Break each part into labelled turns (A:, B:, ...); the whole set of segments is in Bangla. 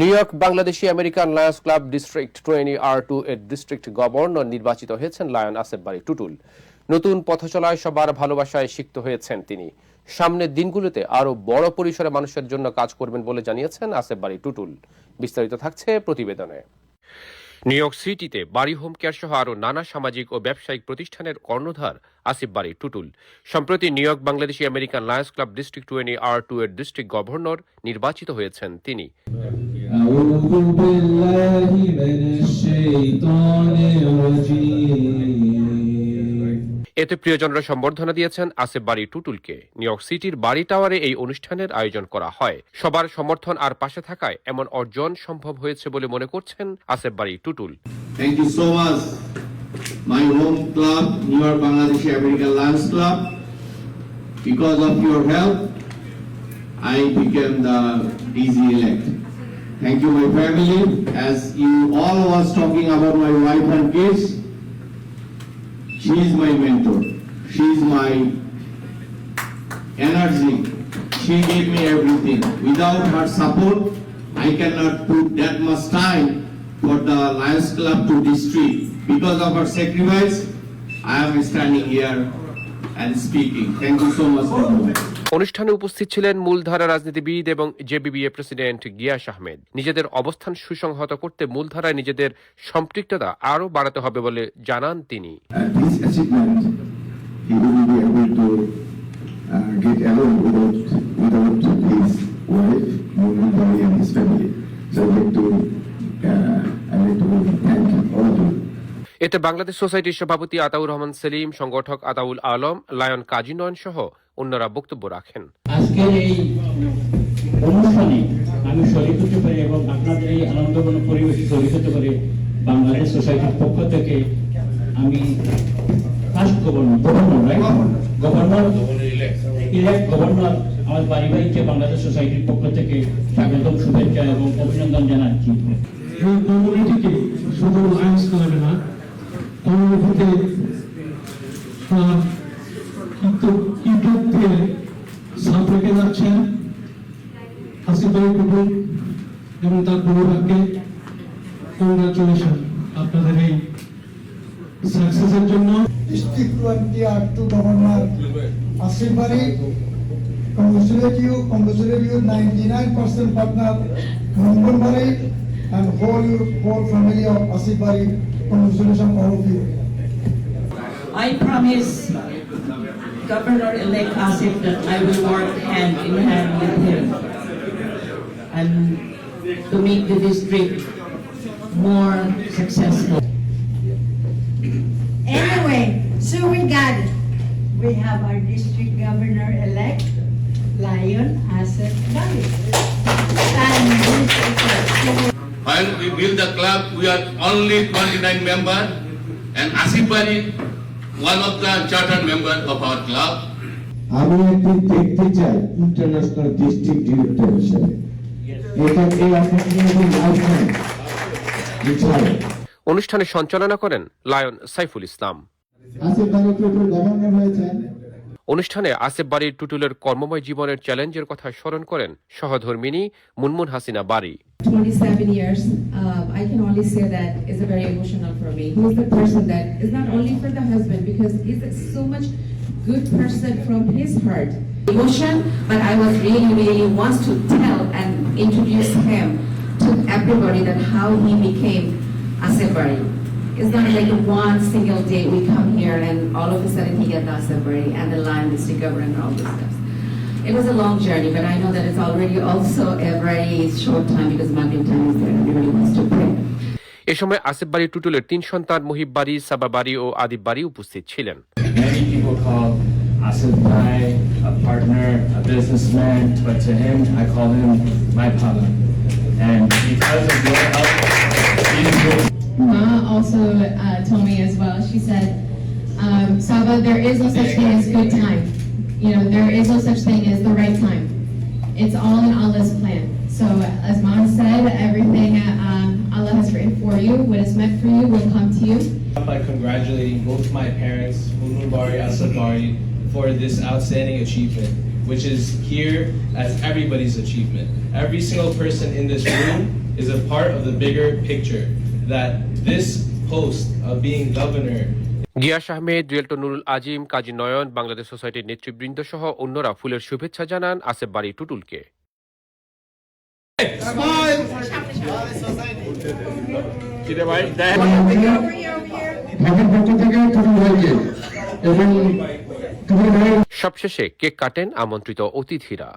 A: New York Bangladeshi American Lions Club district twenty R two এর ডিস্ট্রিক্ট গভর্নর নির্বাচিত হয়েছেন লায়ন আসেফ বাড়ি টুটুল নতুন পথচলায় সবার ভালোবাসায় সিক্ত হয়েছেন তিনি। সামনের দিনগুলোতে আরও বড় পরিসরে মানুষের জন্য কাজ করবেন বলে জানিয়েছেন আসেফ বাড়ি টুটুল বিস্তারিত থাকছে প্রতিবেদনে। নিউ ইয়র্ক সিটিতে বাড়ি হোম কেয়ার সহ আরও নানা সামাজিক ও ব্যবসায়িক প্রতিষ্ঠানের কর্ণধার আসিফ বাড়ি টুটুল সম্প্রতি New York Bangladeshi American Lions Club district twenty R two এর ডিস্ট্রিক্ট গভর্নর নির্বাচিত হয়েছেন তিনি
B: أعوذ بالله من الشيطان الرجيم
A: এতে প্রিয়জনরা সম্বর্ধনা দিয়েছেন আসেফ বাড়ি টুটুলকে। নিউ ইয়র্ক সিটির বাড়ি টাওয়ারে এই অনুষ্ঠানের আয়োজন করা হয়। সবার সমর্থন আর পাশে থাকায় এমন অর্জন সম্ভব হয়েছে বলে মনে করছেন Asif Bari Tutul.
C: Thank you so much my home club New York Bangladesh American Lions Club because of your help I became the DG thank you my family as you all was talking about my wife and she is my mentor. She is my energy. She gave me everything. Without her support, I cannot put that much time for the Lions Club to district. Because of her sacrifice, I am standing here and speaking. Thank you so much for.
A: অনুষ্ঠানে উপস্থিত ছিলেন মূলধারা রাজনীতিবিদ এবং জেবিবিএ প্রেসিডেন্ট গিয়াস আহমেদ। নিজেদের অবস্থান সুসংহত করতে মূলধারায় নিজেদের সম্পৃক্ততা আরও বাড়াতে হবে বলে জানান তিনি. এতে বাংলাদেশ সোসাইটির সভাপতি আতাউর রহমান সেলিম সংগঠক আতাউল আলম লায়ন কাজী নয়ন সহ অন্যরা বক্তব্য রাখেন।
D: আজকের এই অনুষ্ঠানে আমি শরীর হতে পারি এবং আপনাদের এই আনন্দময় পরিবেশে শরীর হতে পারি বাংলাদেশ সোসাইটির পক্ষ থেকে আমি first governor governor right governor elect governor আমার পারিবারিককে বাংলাদেশ সোসাইটির পক্ষ থেকে স্বাগতম শুভেচ্ছা এবং অভিনন্দন জানাচ্ছি।
E: এই কমিউনিটিকে শুধু লায়ন্স ক্লাবে না কমিউনিটিতে কিন্তু যাচ্ছেন আসিফ ভাই টুকু এবং তার পরিবারকে কংগ্রাচুলেশন আপনাদের এই সাকসেসের জন্য
F: District 20 are to Governor Asif Bari. Congratulate you, congratulate you, 99% partner Mungun Bari and whole your whole family of Asif Bari. Congratulations all of you.
G: I promise Governor-elect Asif that I will work hand in hand with him and to make the district more successful.
H: Anyway, so we got it. We have our district governor-elect, Lion Asif Bali. And this is a-
C: When we build the club, we are only 29 members and Asif Bari, one of the chartered members of our club.
B: আমি একটি দেখতে চাই ইন্টারন্যাশনাল ডিস্ট্রিক্ট ডিরেক্টর হিসেবে। এটা এই অপরচুনিটি লাইফ টাইম এছাড়া
A: অনুষ্ঠানে সঞ্চালনা করেন লায়ন সাইফুল ইসলাম।
B: আসিফ টুটুল গভর্নর হয়েছেন।
A: অনুষ্ঠানে আসিফ বাড়ির টুটুলের কর্মময় জীবনের চ্যালেঞ্জের কথা স্মরণ করেন সহধর্মিনী মুনমুন হাসিনা বাড়ি
I: 27 years, um, I can only say that is very emotional for me. He's the person that is not only for the husband because he's so much good person from his heart.
G: Emotion, but I was really, really wants to tell and introduce him to everybody that how he became Asif Bari. It's not like one single day we come here and all of a sudden he got the Asif Bari and the Lion District Governor and all this stuff. It was a long journey, but I know that it's already also a very short time because Maghrib time is there and everybody wants to pray.
A: এ সময় আসিফ বাড়ি টুটুলের তিন সন্তান মুহিব বাড়ি সাবা বাড়ি ও আদিব বাড়ি উপস্থিত ছিলেন
D: Many people call Asif Bhai a partner, a businessman, but to him, I call him my papa. And because of your help, he's been
I: Ma also uh, told me as well. She said, um, Saba, there is no such thing as good time. You know, there is no such thing as the right time. It's all in Allah's plan. So, as Mom said, everything uh, Allah has written for you, what is meant for you, will come to you.
J: by congratulating both my parents, Munun Bari Asad Bari, for this outstanding achievement. which is here as everybody's achievement. Every single person in this room is a part of the bigger picture that this post of being governor
A: Gias Ahmed রিয়েলটো Nurul আজিম কাজী নয়ন বাংলাদেশ সোসাইটির নেতৃবৃন্দ সহ অন্যরা ফুলের শুভেচ্ছা জানান আসেফ বাড়ি টুটুলকে। সবশেষে কেক কাটেন আমন্ত্রিত অতিথিরা।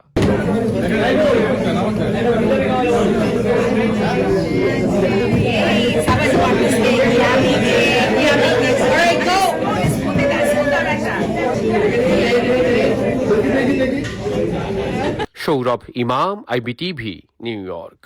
A: সৌরভ ইমাম আইবিটিভি নিউ ইয়র্ক।